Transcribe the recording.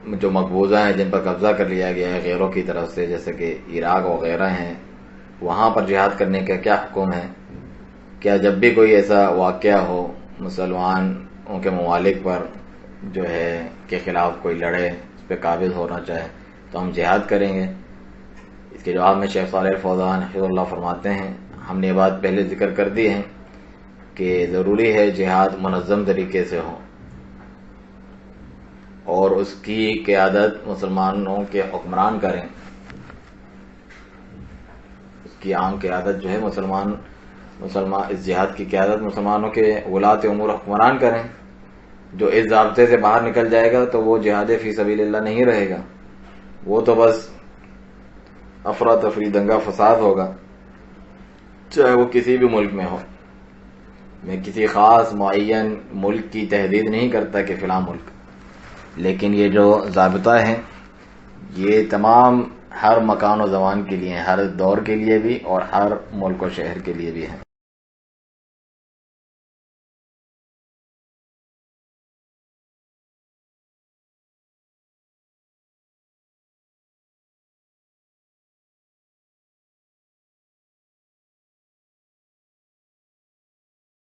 जो मकबूजा हैं, जिन पर कब्जा कर लिया गया है गैरों की तरफ़ से, जैसे कि इराक वगैरह हैं, वहाँ पर जिहाद करने का क्या हुक्म है? क्या जब भी कोई ऐसा वाक़ हो, मुसलमानों के ममालिक पर जो है के खिलाफ कोई लड़े उस पर काबिज होना चाहे तो हम जिहाद करेंगे? इसके जवाब में शेख साल फौजान हफिल्ला फरमाते हैं, हमने ये बात पहले ज़िक्र कर दी है कि ज़रूरी है जिहाद मनज़म तरीके से हो। और उसकी क्यादत मुसलमानों के हुक्मरान करें। उसकी आम क्यादत जो है मुसलमान मुसलमान, इस जिहाद की क्यादत मुसलमानों के गुलात उमूर हुक्मरान करें। जो इस जबते से बाहर निकल जाएगा तो वो जिहाद फ़ी सबील्ला नहीं रहेगा। वो तो बस अफरा तफरी, दंगा फसाद होगा। चाहे वो किसी भी मुल्क में हो। मैं किसी खास मुन मुल्क की तहदीद नहीं करता कि फ़िलहाल मुल्क। लेकिन ये जो जबता है, ये तमाम हर मकान और जमान के लिए हर दौर के लिए भी और हर मुल्क और शहर के लिए भी है।